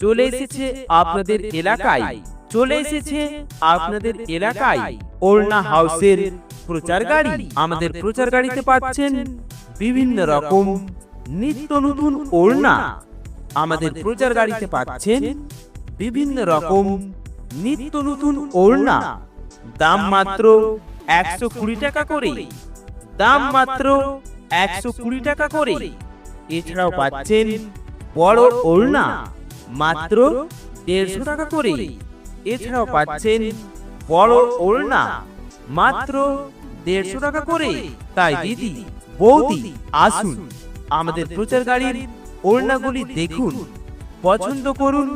চলে এসেছে আপনাদের এলাকায়। চলে এসেছে আপনাদের এলাকায়। ওড়না হাউসের প্রচার গাড়ি। আমাদের প্রচার গাড়িতে পাচ্ছেন বিভিন্ন রকম নিত্য নতুন ওড়না। আমাদের প্রচার গাড়িতে পাচ্ছেন বিভিন্ন রকম নিত্য নতুন ওড়না। দাম মাত্র একশো কুড়ি টাকা করে। দাম মাত্র একশো কুড়ি টাকা করে। এছাড়াও পাচ্ছেন বড় ওড়না। মাত্র দেড়শো টাকা করে এছাড়াও পাচ্ছেন বড় ওড়না, মাত্র দেড়শো টাকা করে তাই দিদি, বৌদি, আসুন আমাদের প্রচার গাড়ির ওড়নাগুলি দেখুন, পছন্দ করুন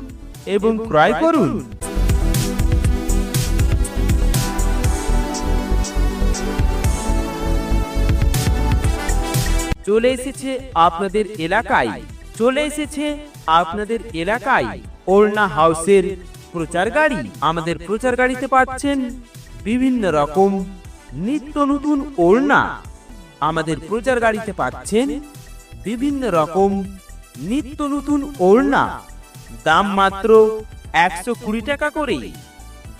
এবং ক্রয় করুন। চলে এসেছে আপনাদের এলাকায়, চলে এসেছে আপনাদের এলাকায় ওড়না হাউসের প্রচার গাড়ি আমাদের প্রচার গাড়িতে পাচ্ছেন বিভিন্ন রকম নিত্য নতুন ওড়না আমাদের প্রচার গাড়িতে পাচ্ছেন বিভিন্ন রকম নিত্য নতুন ওড়না। দাম মাত্র একশো কুড়ি টাকা করে।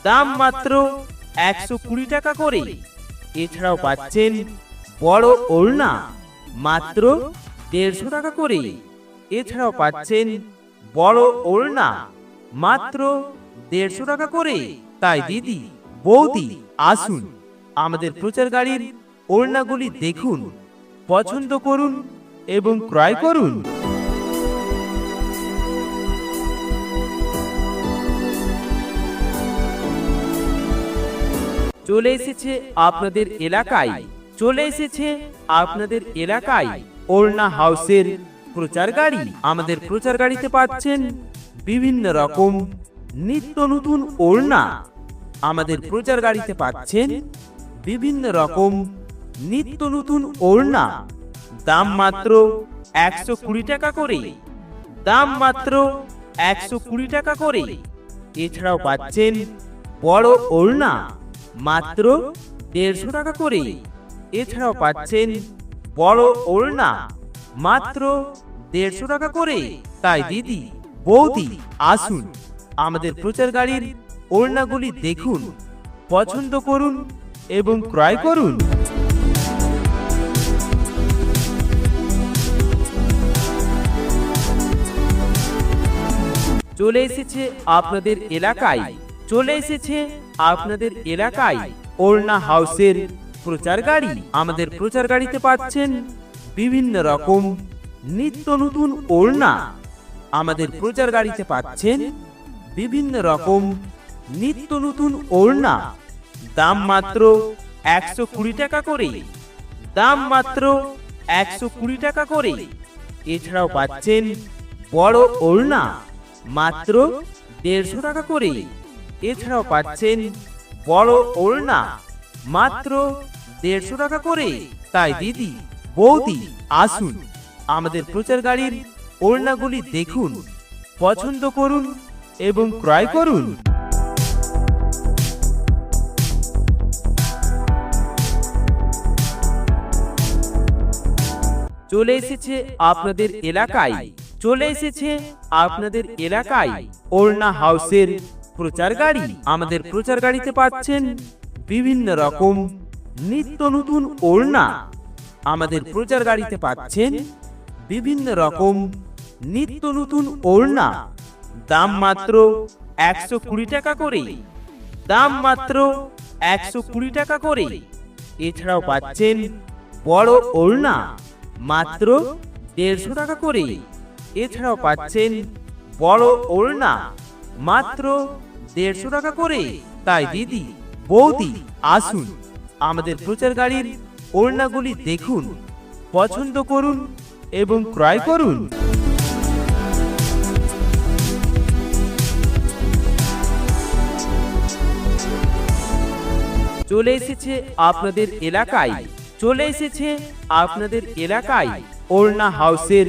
দাম মাত্র একশো কুড়ি টাকা করে। এছাড়াও পাচ্ছেন বড় ওড়না মাত্র দেড়শো টাকা করে। এছাড়াও পাচ্ছেন বড় ওড়না মাত্র দেড়শো টাকা করে তাই দিদি, বৌদি, আসুন আমাদের প্রচার গাড়ির ওড়নাগুলি দেখুন, পছন্দ করুন এবং ক্রয় করুন। চলে এসেছে আপনাদের এলাকায়, চলে এসেছে আপনাদের এলাকায় ওড়না হাউসের প্রচার গাড়ি। আমাদের প্রচার গাড়িতে পাচ্ছেন বিভিন্ন রকম নিত্য নতুন ওড়না। আমাদের প্রচার গাড়িতে পাচ্ছেন বিভিন্ন রকম নিত্য নতুন ওড়না। দাম মাত্র একশো কুড়ি টাকা করে। দাম মাত্র একশো কুড়ি টাকা করে। এছাড়াও পাচ্ছেন বড় ওড়না, মাত্র দেড়শো টাকা করে। এছাড়াও পাচ্ছেন বড় ওড়না। মাত্র দেড়শো টাকা করে তাই দিদি, বৌদি, আসুন, আমাদের প্রচার গাড়ির ওড়নাগুলি দেখুন, পছন্দ করুন এবং ক্রয় করুন। চলে এসেছে আপনাদের এলাকায়, চলে এসেছে আপনাদের এলাকায় ওড়না হাউসের প্রচার গাড়ি। আমাদের প্রচার গাড়িতে পাচ্ছেন বিভিন্ন রকম নিত্য নতুন ওড়না আমাদের প্রচার গাড়িতে পাচ্ছেন। বিভিন্ন রকম নিত্য নতুন ওড়না, দাম মাত্র একশো কুড়ি টাকা করে দাম মাত্র একশো কুড়ি টাকা করে এছাড়াও পাচ্ছেন বড় ওড়না, মাত্র দেড়শো টাকা করে এছাড়াও পাচ্ছেন বড় ওড়না, মাত্র দেড়শো টাকা করে তাই দিদি বৌদি, আসুন। আমাদের প্রচার গাড়ির ওড়নাগুলি দেখুন, পছন্দ করুন এবং ক্রয় করুন। চলে এসেছে আপনাদের এলাকায়, চলে এসেছে আপনাদের এলাকায় ওড়না হাউসের প্রচার গাড়ি। আমাদের প্রচার গাড়িতে পাচ্ছেন বিভিন্ন রকম নিত্য নতুন ওড়না। আমাদের প্রচার গাড়িতে পাচ্ছেন বিভিন্ন রকম নিত্য নতুন ওড়না। দাম মাত্র একশো কুড়ি টাকা করে দাম মাত্র একশো কুড়ি টাকা করে এছাড়াও পাচ্ছেন বড় ওড়না, মাত্র দেড়শো টাকা করে এছাড়াও পাচ্ছেন বড় ওড়না, মাত্র দেড়শো টাকা করে তাই দিদি, বৌদি, আসুন আমাদের প্রচার গাড়ির ওড়নাগুলি দেখুন, পছন্দ করুন এবং ক্রয় করুন। চলে এসেছে আপনাদের এলাকায়, চলে এসেছে আপনাদের এলাকায় ওড়না হাউসের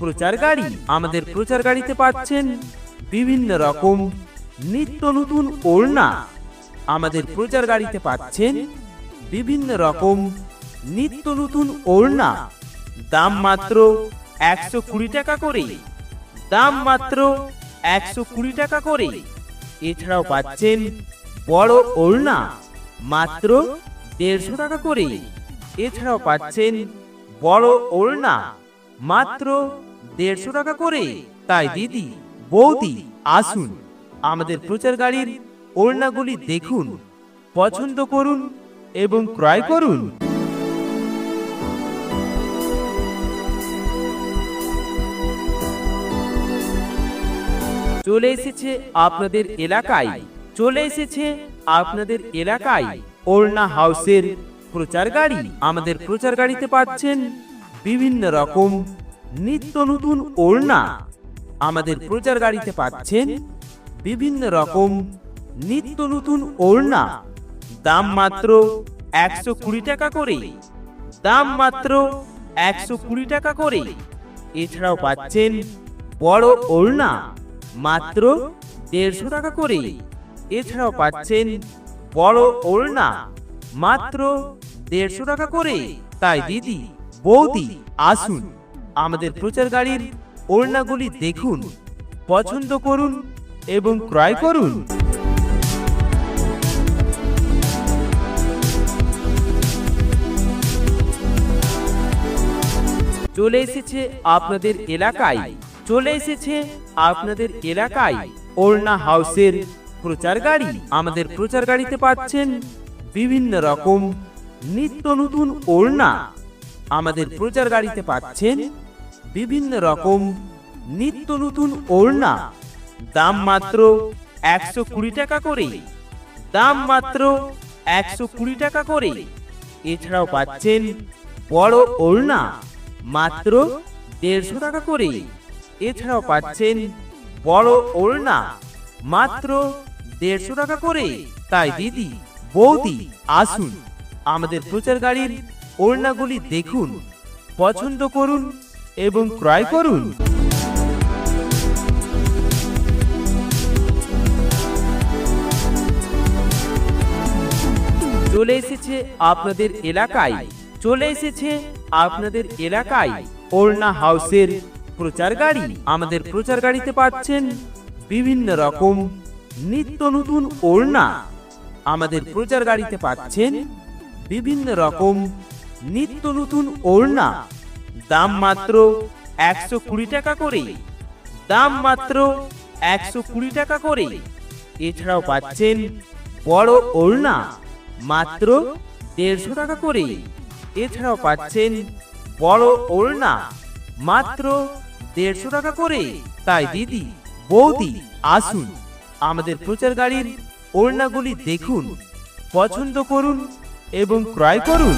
প্রচার গাড়ি। আমাদের প্রচার গাড়িতে পাচ্ছেন বিভিন্ন রকম নিত্য নতুন ওড়না। আমাদের প্রচার গাড়িতে পাচ্ছেন বিভিন্ন রকম নিত্য নতুন ওড়না। দাম মাত্র একশো কুড়ি টাকা করে। দাম মাত্র একশো কুড়ি টাকা করে। এছাড়াও পাচ্ছেন বড় ওড়না, মাত্র দেড়শো টাকা করে। এছাড়াও পাচ্ছেন বড় ওড়না, মাত্র দেড়শো টাকা করে। তাই দিদি, বৌদি, আসুন আমাদের প্রচার গাড়ির ওড়নাগুলি দেখুন, পছন্দ করুন এবং ক্রয় করুন। চলে এসেছে আপনাদের এলাকায়। চলে এসেছে আপনাদের এলাকায় ওড়না হাউসের প্রচার গাড়ি। আমাদের প্রচার গাড়িতে পাচ্ছেন বিভিন্ন রকম নিত্য নতুন ওড়না। আমাদের প্রচার গাড়িতে পাচ্ছেন বিভিন্ন রকম নিত্য নতুন ওড়না। দাম মাত্র একশো কুড়ি টাকা করে। দাম মাত্র একশো কুড়ি টাকা করে। এছাড়াও পাচ্ছেন বড় ওড়না। মাত্র দেড়শো টাকা করে এছাড়াও পাচ্ছেন বড় ওড়না, মাত্র দেড়শো টাকা করে তাই দিদি, বৌদি, আসুন আমাদের প্রচার গাড়ির ওড়নাগুলি দেখুন, পছন্দ করুন এবং ক্রয় করুন। চলে এসেছে আপনাদের এলাকায় চলে এসেছে আপনাদের এলাকায় ওড়না হাউসের প্রচার গাড়ি। আমাদের প্রচার গাড়িতে পাচ্ছেন বিভিন্ন রকম নিত্য নতুন ওড়না। আমাদের প্রচার গাড়িতে পাচ্ছেন বিভিন্ন রকম নিত্য নতুন ওড়না। দাম মাত্র একশো কুড়ি টাকা করে। দাম মাত্র একশো কুড়ি টাকা করে। এছাড়াও পাচ্ছেন বড় ওড়না মাত্র দেড়শো টাকা করে। এছাড়াও পাচ্ছেন বড় ওড়না, মাত্র দেড়শো টাকা করে। তাই দিদি, বৌদি, আসুন, আমাদের প্রচার গাড়ির ওড়নাগুলি দেখুন, পছন্দ করুন এবং ক্রয় করুন। চলে এসেছে আপনাদের এলাকায়, চলে এসেছে আপনাদের এলাকায় ওড়না হাউসের প্রচার গাড়ি আমাদের প্রচার গাড়িতে পাচ্ছেন বিভিন্ন রকম নিত্য নতুন ওড়না। আমাদের প্রচার গাড়িতে পাচ্ছেন বিভিন্ন রকম নিত্য নতুন ওড়না। দাম মাত্র একশো কুড়ি টাকা করে। দাম মাত্র একশো কুড়ি টাকা করে। এছাড়াও পাচ্ছেন বড় ওড়না মাত্র দেড়শো টাকা করে। এছাড়াও পাচ্ছেন বড় ওড়না মাত্র দেড়শো টাকা করে। তাই দিদি বৌদি আসুন। আমাদের প্রচার গাড়ির ওড়নাগুলি দেখুন পছন্দ করুন এবং ক্রয় করুন।